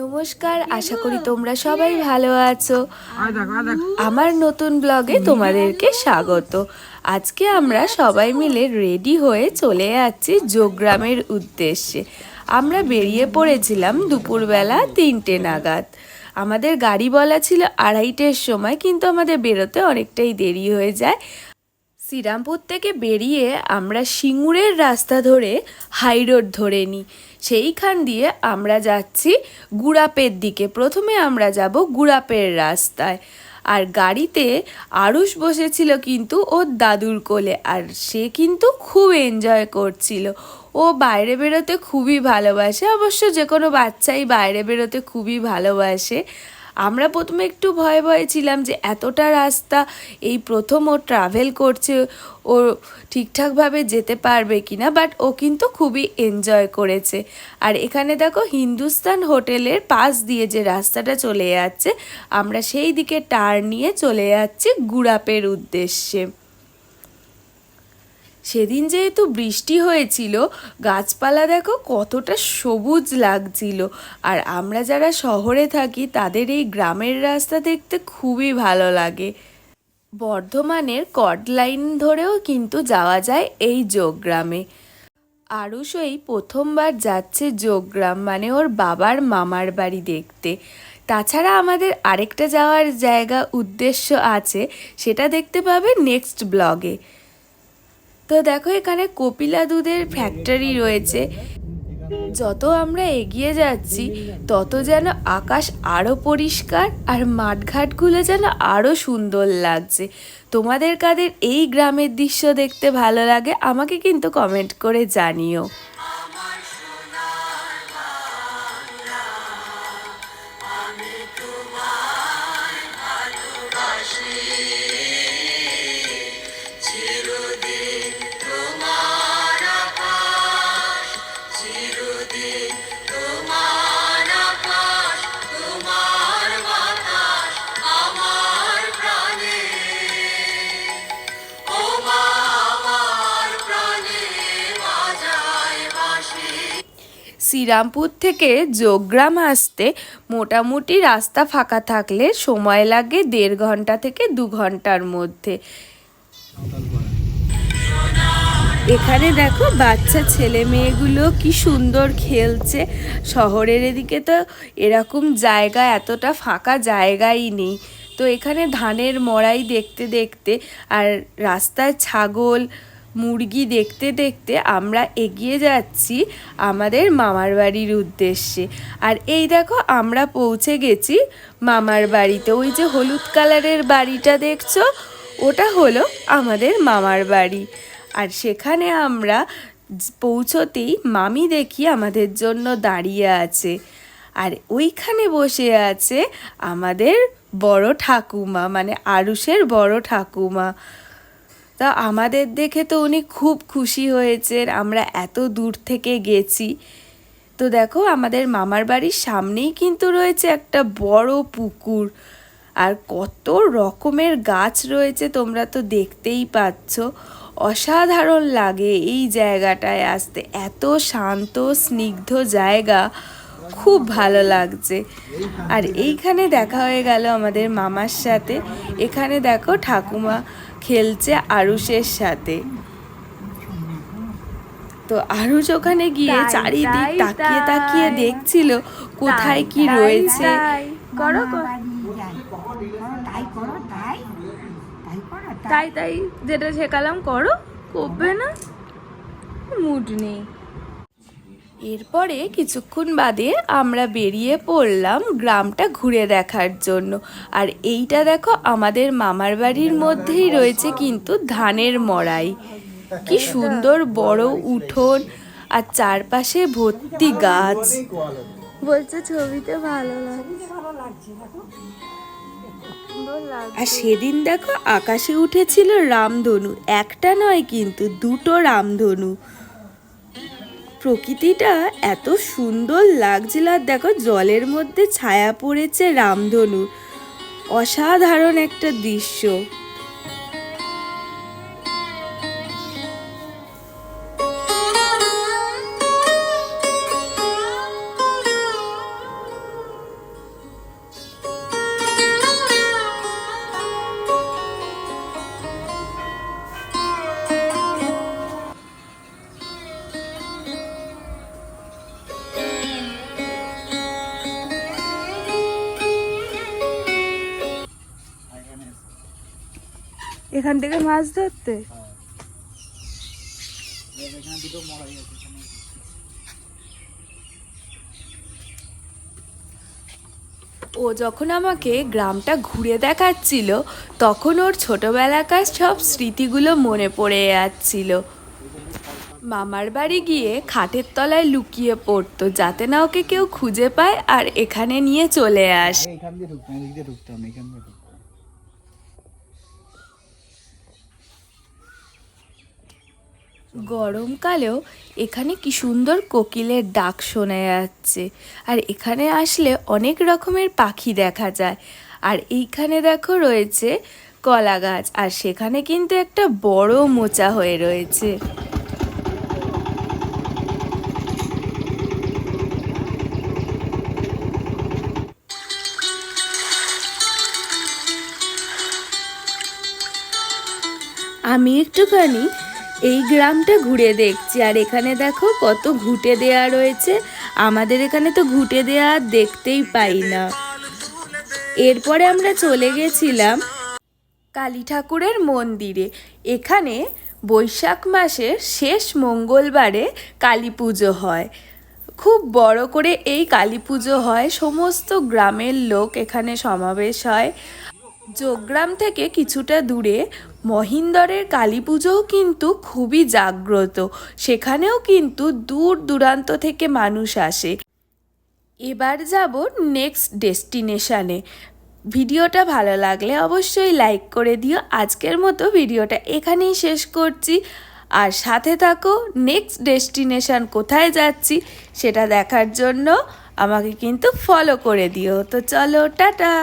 নমস্কার আশা করি তোমরা সবাই ভালো আছো। আমার নতুন ব্লগে তোমাদেরকে স্বাগত। আজকে আমরা সবাই মিলে রেডি হয়ে চলে যাচ্ছি যোগগ্রামের উদ্দেশ্যে। আমরা বেরিয়ে পড়েছিলাম দুপুরবেলা তিনটে নাগাদ। আমাদের গাড়ি বলা ছিল আড়াইটের সময় কিন্তু আমাদের বেরোতে অনেকটাই দেরি হয়ে যায়। শ্রীরামপুর থেকে বেরিয়ে আমরা সিঙ্গুরের রাস্তা ধরে হাই রোড ধরে নিই। সেইখান দিয়ে আমরা যাচ্ছি গুড়াপের দিকে। প্রথমে আমরা যাব গুড়াপের রাস্তায়। আর গাড়িতে আরুষ বসেছিল কিন্তু ওর দাদুর কোলে। আর সে কিন্তু খুব এনজয় করছিল। ও বাইরে বেরোতে খুবই ভালোবাসে। অবশ্য যে কোনো বাচ্চাই বাইরে বেরোতে খুবই ভালোবাসে। আমরা প্রথমে একটু ভয়ে ভয়ে ছিলাম যে এতটা রাস্তা, এই প্রথম ও ট্রাভেল করছে, ও ঠিকঠাকভাবে যেতে পারবে কি না বাট ও কিন্তু খুবই এনজয় করেছে। আর এখানে দেখো হিন্দুস্তান হোটেলের পাশ দিয়ে যে রাস্তাটা চলে যাচ্ছে, আমরা সেই দিকে টার্ন নিয়ে চলে যাচ্ছি গুড়াপের উদ্দেশ্যে। সেদিন যেহেতু বৃষ্টি হয়েছিল, গাছপালা দেখো কতটা সবুজ লাগছিল। আর আমরা যারা শহরে থাকি, তাদের এই গ্রামের রাস্তা দেখতে খুবই ভালো লাগে। বর্ধমানের কট লাইন ধরেও কিন্তু যাওয়া যায় এই যোগগ্রামে। আরুষ এই প্রথমবার যাচ্ছে যোগগ্রাম মানে ওর বাবার মামার বাড়ি দেখতে। তাছাড়া আমাদের আরেকটা যাওয়ার জায়গা উদ্দেশ্য আছে, সেটা দেখতে পাবে নেক্সট ব্লগে তো দেখো এখানে কপিলা দুধের ফ্যাক্টরি রয়েছে। যত আমরা এগিয়ে যাচ্ছি, তত যেন আকাশ আরও পরিষ্কার আর মাঠঘাটগুলো যেন আরও সুন্দর লাগছে। তোমাদের কাদের এই গ্রামের দৃশ্য দেখতে ভালো লাগে, আমাকে কিন্তু কমেন্ট করে জানিও। শ্রীরামপুর থেকে যোগগ্রাম আসতে মোটামুটি রাস্তা ফাঁকা থাকলে সময় লাগে দেড় ঘণ্টা থেকে দু ঘণ্টার মধ্যে। এখানে দেখো বাচ্চা ছেলে মেয়েগুলো কি সুন্দর খেলছে। শহরের এদিকে তো এরকম জায়গা এতটা ফাঁকা জায়গাই নেই। তো এখানে ধানের মড়াই দেখতে দেখতে আর রাস্তায় ছাগল মুরগি দেখতে দেখতে আমরা এগিয়ে যাচ্ছি আমাদের মামার বাড়ির উদ্দেশ্যে। আর এই দেখো আমরা পৌঁছে গেছি মামার বাড়িতে। ওই যে হলুদ কালারের বাড়িটা দেখছ? ওটা হলো আমাদের মামার বাড়ি। আর সেখানে আমরা পৌঁছতেই মামি দেখি আমাদের জন্য দাঁড়িয়ে আছে। আর ওইখানে বসে আছে আমাদের বড় ঠাকুমা মানে আরুষের বড় ঠাকুমা। তা আমাদের দেখে তো উনি খুব খুশি হয়েছেন, আমরা এত দূর থেকে গেছি। তো দেখো, আমাদের মামার বাড়ির সামনেই কিন্তু রয়েছে একটা বড় পুকুর। আর কত রকমের গাছ রয়েছে তোমরা তো দেখতেই পাচ্ছ। অসাধারণ লাগে এই জায়গাটায় আসতে, এত শান্ত, স্নিগ্ধ জায়গা, খুব ভালো লাগছে। আর এইখানে দেখা হয়ে গেল আমাদের মামার সাথে। এখানে দেখো ঠাকুমা খেলছে আরুষের সাথে। তো আরুষ ওখানে গিয়ে চারিদিক তাকিয়ে তাকিয়ে দেখছিল কোথায় কি রয়েছে করো করো। তাই তাই তাই। করো তাই তাই যেটা শেখালাম করো। করবে না? মুড নেই। এরপরে কিছুক্ষণ বাদে আমরা বেরিয়ে পড়লাম গ্রামটা ঘুরে দেখার জন্য। আর এইটা দেখো আমাদের মামার বাড়ির মধ্যেই রয়েছে কিন্তু ধানের মড়াই। কি সুন্দর বড় উঠোন আর চারপাশে ভর্তি গাছ। বলছে ছবিতে ভালো লাগছে। আর সেদিন দেখো আকাশে উঠেছিল রামধনু। একটা নয় কিন্তু দুটো রামধনু। প্রকৃতিটা এত সুন্দর লাগছিল আর দেখো জলের মধ্যে ছায়া পড়েছে রামধনু। অসাধারণ একটা দৃশ্য। এখান থেকে মাছ ধরতে? ও যখন আমাকে গ্রামটা ঘুরে দেখাচ্ছিল তখন ওর ছোটবেলাকার সব স্মৃতিগুলো মনে পড়ে যাচ্ছিল। মামার বাড়ি গিয়ে খাটের তলায় লুকিয়ে পড়তো যাতে না ওকে কেউ খুঁজে পায় আর এখানে নিয়ে চলে আসে আগে এখান দিয়ে ঢুকতাম এদিক দিয়ে ঢুকতাম না, এখান দিয়ে ঢুকতাম গরমকালেও এখানে কি সুন্দর কোকিলের ডাক শোনা যাচ্ছে। আর এখানে আসলে অনেক রকমের পাখি দেখা যায়। আর এইখানে দেখো রয়েছে কলা গাছ, আর সেখানে কিন্তু একটা বড় মোচা হয়ে রয়েছে। আমি একটুখানি এই গ্রামটা ঘুরে দেখছি। আর এখানে দেখো কত ঘুটে দেয়া রয়েছে। আমাদের এখানে তো ঘুটে দেয়া দেখতেই পাই না। এরপরে আমরা চলে গেছিলাম কালী ঠাকুরের মন্দিরে। এখানে বৈশাখ মাসের শেষ মঙ্গলবারে কালী পুজো হয়। খুব বড় করে এই কালী পুজো হয়। সমস্ত গ্রামের লোক এখানে সমাবেশ হয়। যোগগ্রাম থেকে কিছুটা দূরে মহিন্দরের কালী পুজোও কিন্তু খুবই জাগ্রত। সেখানেও কিন্তু দূর দূরান্ত থেকে মানুষ আসে। এবার যাব নেক্সট ডেস্টিনেশানে ভিডিওটা ভালো লাগলে অবশ্যই লাইক করে দিও। আজকের মতো ভিডিওটা এখানেই শেষ করছি। আর সাথে থাকো নেক্সট ডেস্টিনেশান কোথায় যাচ্ছি সেটা দেখার জন্য আমাকে কিন্তু ফলো করে দিও। তো চলো, টাটা!